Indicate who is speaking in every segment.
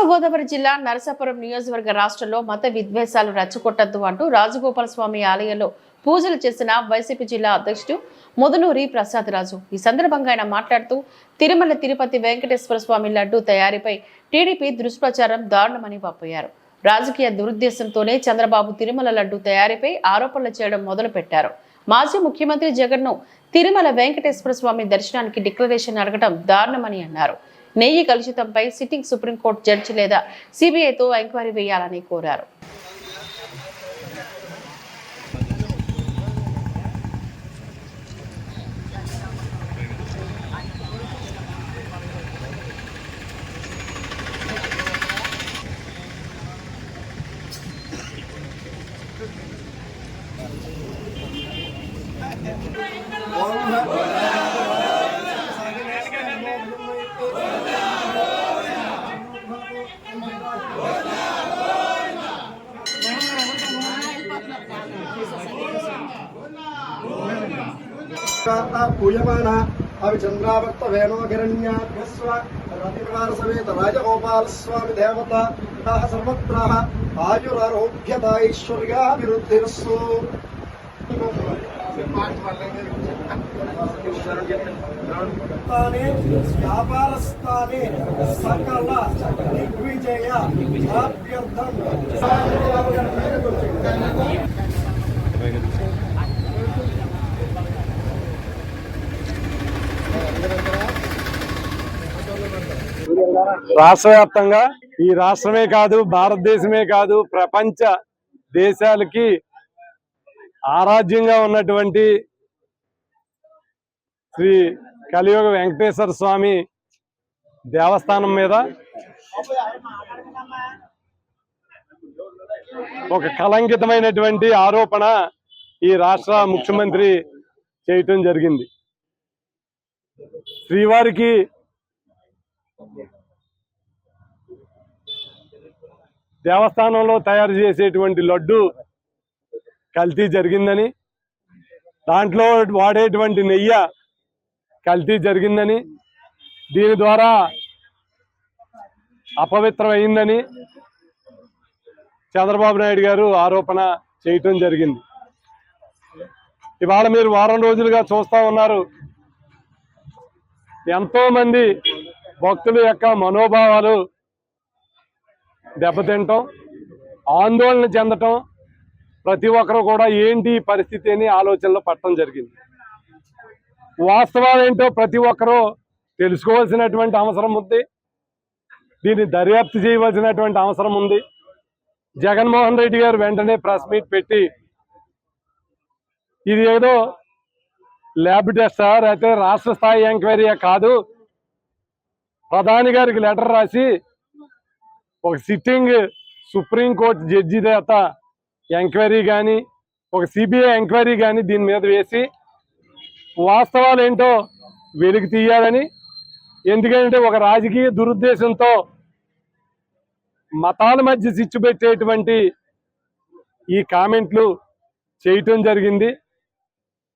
Speaker 1: పశ్చిమ గోదావరి జిల్లా నరసాపురం నియోజకవర్గ రాష్ట్రంలో మత విద్వేషాలు రచ్చకొట్టద్దు అంటూ రాజగోపాల స్వామి ఆలయంలో పూజలు చేసిన వైసీపీ జిల్లా అధ్యక్షుడు ముదనూరి ప్రసాద్ రాజు ఈ సందర్భంగా ఆయన మాట్లాడుతూ తిరుమల తిరుపతి వెంకటేశ్వర స్వామి లడ్డు తయారీపై టీడీపీ దుష్ప్రచారం దారుణమని వాపోయారు. రాజకీయ దురుద్దేశంతోనే చంద్రబాబు తిరుమల లడ్డు తయారీపై ఆరోపణలు చేయడం మొదలుపెట్టారు. మాజీ ముఖ్యమంత్రి జగన్ను తిరుమల వెంకటేశ్వర స్వామి దర్శనానికి డిక్లరేషన్ అడగడం దారుణమని అన్నారు. నెయ్యి కలుషితంపై సిట్టింగ్ సుప్రీంకోర్టు జడ్జి లేదా సిబిఐతో ఎంక్వైరీ వేయాలని కోరారు.
Speaker 2: पूयमाना अभिचन्द्रावक्त वेणोगिरण्याभ्यस्व रतिवारसमेत राजगोपालस्वामि देवता ततः सर्वत्राः आयुरारोग्यता ऐश्वर्याभिवृद्धिरस्तु स्थाने व्यापारस्थाने सकल दिग्विजय अभ्यर्थम
Speaker 3: రాష్ట్ర వ్యాప్తంగా ఈ రాష్ట్రమే కాదు భారతదేశమే కాదు ప్రపంచ దేశాలకి ఆరాధ్యంగా ఉన్నటువంటి శ్రీ కలియుగ వెంకటేశ్వర స్వామి దేవస్థానం మీద ఒక కలంకితమైనటువంటి ఆరోపణ ఈ రాష్ట్ర ముఖ్యమంత్రి చేయటం జరిగింది. శ్రీవారికి దేవస్థానంలో తయారు చేసేటువంటి లడ్డు కల్తీ జరిగిందని దాంట్లో వాడేటువంటి నెయ్య కల్తీ జరిగిందని దీని ద్వారా అపవిత్రమైందని చంద్రబాబు నాయుడు గారు ఆరోపణ చేయటం జరిగింది. ఇవాళ మీరు వారం రోజులుగా చూస్తూ ఉన్నారు. ఎంతోమంది భక్తుల యొక్క మనోభావాలు దెబ్బతింటం ఆందోళన చెందటం ప్రతి ఒక్కరు కూడా ఏంటి పరిస్థితి అని ఆలోచనలో పట్టడం జరిగింది. వాస్తవాలు ఏంటో ప్రతి ఒక్కరూ తెలుసుకోవాల్సినటువంటి అవసరం ఉంది. దీన్ని దర్యాప్తు చేయవలసినటువంటి అవసరం ఉంది. జగన్మోహన్ రెడ్డి గారు వెంటనే ప్రెస్ మీట్ పెట్టి ఇది ఏదో ల్యాబ్ టెస్టా అయితే రాష్ట్ర స్థాయి ఎంక్వైరీ కాదు ప్రధాని గారికి లెటర్ రాసి ఒక సిట్టింగ్ సుప్రీంకోర్టు జడ్జి చేత ఎంక్వైరీ కానీ ఒక సిబిఐ ఎంక్వైరీ కానీ దీని మీద వేసి వాస్తవాలు ఏంటో వెలికి తీయాలని. ఎందుకంటే ఒక రాజకీయ దురుద్దేశంతో మతాల మధ్య చిచ్చు పెట్టేటువంటి ఈ కామెంట్లు చేయటం జరిగింది.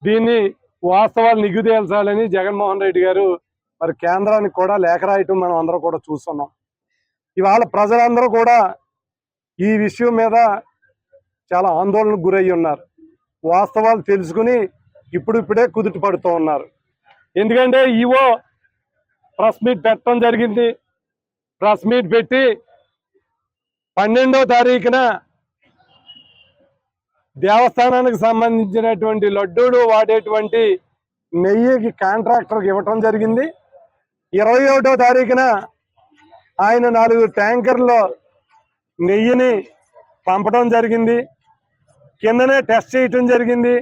Speaker 3: దీన్ని వాస్తవాలు నిగ్గుదేల్చాలని జగన్మోహన్ రెడ్డి గారు మరి కేంద్రానికి కూడా లేఖ రాయటం మనం అందరం కూడా చూస్తున్నాం. ఇవాళ ప్రజలందరూ కూడా ఈ విషయం మీద చాలా ఆందోళనకు గురయ్యి ఉన్నారు. వాస్తవాలు తెలుసుకుని ఇప్పుడిప్పుడే కుదుట పడుతూ ఉన్నారు. ఎందుకంటే ఈవో ప్రెస్ మీట్ పెట్టడం జరిగింది. ప్రెస్ మీట్ పెట్టి పన్నెండో తారీఖున దేవస్థానానికి సంబంధించినటువంటి లడ్డూలు వాడేటువంటి నెయ్యికి కాంట్రాక్టర్కి ఇవ్వటం జరిగింది. ఇరవై ఒకటో తారీఖున ఆయన నాలుగు ట్యాంకర్లో నెయ్యిని పంపడం జరిగింది. కిందనే టెస్ట్ చేయటం జరిగింది.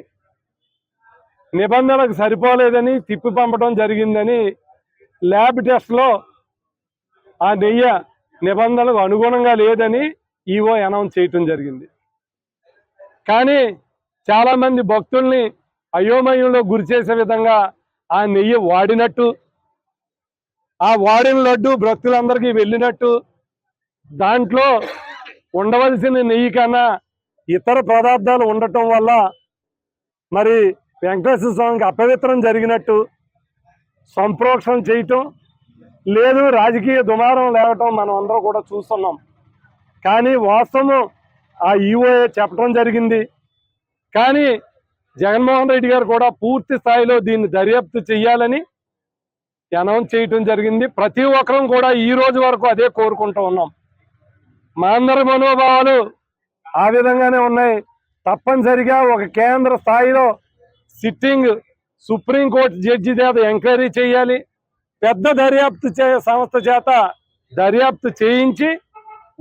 Speaker 3: నిబంధనలకు సరిపోలేదని తిప్పి పంపడం జరిగిందని ల్యాబ్ టెస్ట్లో ఆ నెయ్య నిబంధనలకు అనుగుణంగా లేదని ఈవో అనౌన్స్ చేయటం జరిగింది. కానీ చాలామంది భక్తుల్ని అయోమయంలో గురి చేసే విధంగా ఆ నెయ్యి వాడినట్టు ఆ వాడిన లడ్డు భక్తులందరికీ వెళ్ళినట్టు దాంట్లో ఉండవలసిన నెయ్యి కన్నా ఇతర పదార్థాలు ఉండటం వల్ల మరి వెంకటేశ్వర స్వామికి అపవిత్రం జరిగినట్టు సంప్రోక్షణ చేయటం లేదు రాజకీయ దుమారం లేవటం మనం అందరం కూడా చూస్తున్నాం. కానీ వాస్తవం ఆ ఈఓఏ చెప్పడం జరిగింది. కానీ జగన్మోహన్ రెడ్డి గారు కూడా పూర్తి స్థాయిలో దీన్ని దర్యాప్తు చేయాలని అనౌన్స్ చేయటం జరిగింది. ప్రతి ఒక్కరం కూడా ఈ రోజు వరకు అదే కోరుకుంటూ ఉన్నాం. మా అందరి మనోభావాలు ఆ విధంగానే ఉన్నాయి. తప్పనిసరిగా ఒక కేంద్ర స్థాయిలో సిట్టింగ్ సుప్రీంకోర్టు జడ్జి చేత ఎంక్వైరీ చేయాలి. పెద్ద దర్యాప్తు సంస్థ చేత దర్యాప్తు చేయించి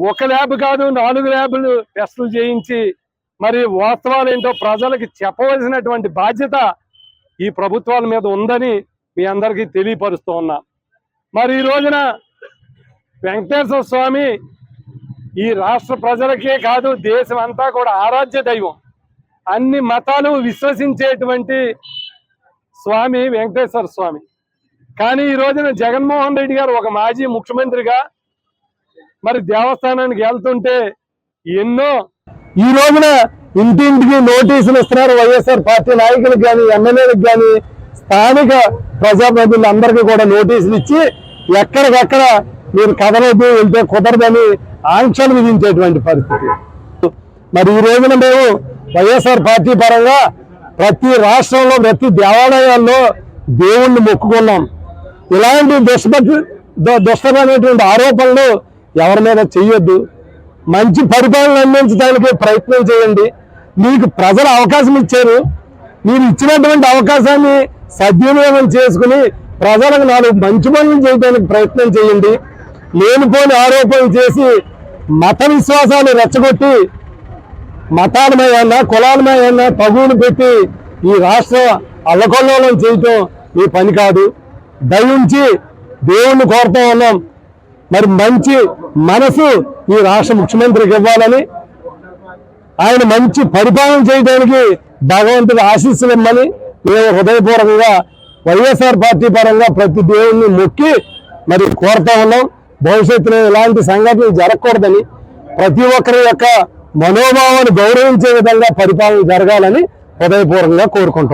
Speaker 3: ఒక ల్యాబ్ కాదు నాలుగు ల్యాబులు టెస్టులు చేయించి మరి వాస్తవాలు ఏంటో ప్రజలకు చెప్పవలసినటువంటి బాధ్యత ఈ ప్రభుత్వాల మీద ఉందని మీ అందరికీ తెలియపరుస్తూ ఉన్నా. మరి ఈ రోజున వెంకటేశ్వర స్వామి ఈ రాష్ట్ర ప్రజలకే కాదు దేశం అంతా కూడా ఆరాధ్య దైవం. అన్ని మతాలు విశ్వసించేటువంటి స్వామి వెంకటేశ్వర స్వామి. కానీ ఈ రోజున జగన్మోహన్ రెడ్డి గారు ఒక మాజీ ముఖ్యమంత్రిగా మరి దేవస్థానానికి వెళ్తుంటే ఎన్నో ఈ రోజున ఇంటింటికి నోటీసులు ఇస్తున్నారు. వైఎస్ఆర్ పార్టీ నాయకులకు కానీ ఎమ్మెల్యేలకు కానీ స్థానిక ప్రజాప్రతినిధులందరికీ కూడా నోటీసులు ఇచ్చి ఎక్కడికక్కడ మీరు కదలొద్దు వెళ్తే కుదరదని ఆంక్షలు విధించేటువంటి పరిస్థితి. మరి ఈ రోజున మేము వైఎస్ఆర్ పార్టీ పరంగా ప్రతి రాష్ట్రంలో ప్రతి దేవాలయాల్లో దేవుణ్ణి మొక్కుకున్నాం. ఇలాంటి దుష్పతి దు- దుష్టమైనటువంటి ఆరోపణలు ఎవరి మీద చేయొద్దు మంచి పరిపాలన అందించడానికి ప్రయత్నం చేయండి. మీకు ప్రజలు అవకాశం ఇచ్చారు. మీరు ఇచ్చినటువంటి అవకాశాన్ని సద్వినియోగం చేసుకుని ప్రజలకు నాలుగు మంచి పనులు చేయడానికి ప్రయత్నం చేయండి. లేనిపోని ఆరోపణలు చేసి మత విశ్వాసాలు రెచ్చగొట్టి మతాలమయన్నా కులాలమయన్నా తగువులు పెట్టి ఈ రాష్ట్ర అల్లకొల్లోలం చేయటం ఈ పని కాదు. దయించి దేవుణ్ణి కోరుతా ఉన్నాం మరి మంచి మనసు ఈ రాష్ట్ర ముఖ్యమంత్రికి ఇవ్వాలని ఆయన మంచి పరిపాలన చేయడానికి భగవంతుడి ఆశీస్సులు ఇమ్మని మేము హృదయపూర్వకంగా వైఎస్ఆర్ పార్టీ పరంగా ప్రతి దేవుణ్ణి మొక్కి మరి కోరుతా ఉన్నాం. భవిష్యత్తులో ఇలాంటి సంఘటనలు జరగకూడదని ప్రతి ఒక్కరి యొక్క మనోభావాన్ని గౌరవించే విధంగా పరిపాలన జరగాలని హృదయపూర్వకంగా కోరుకుంటాం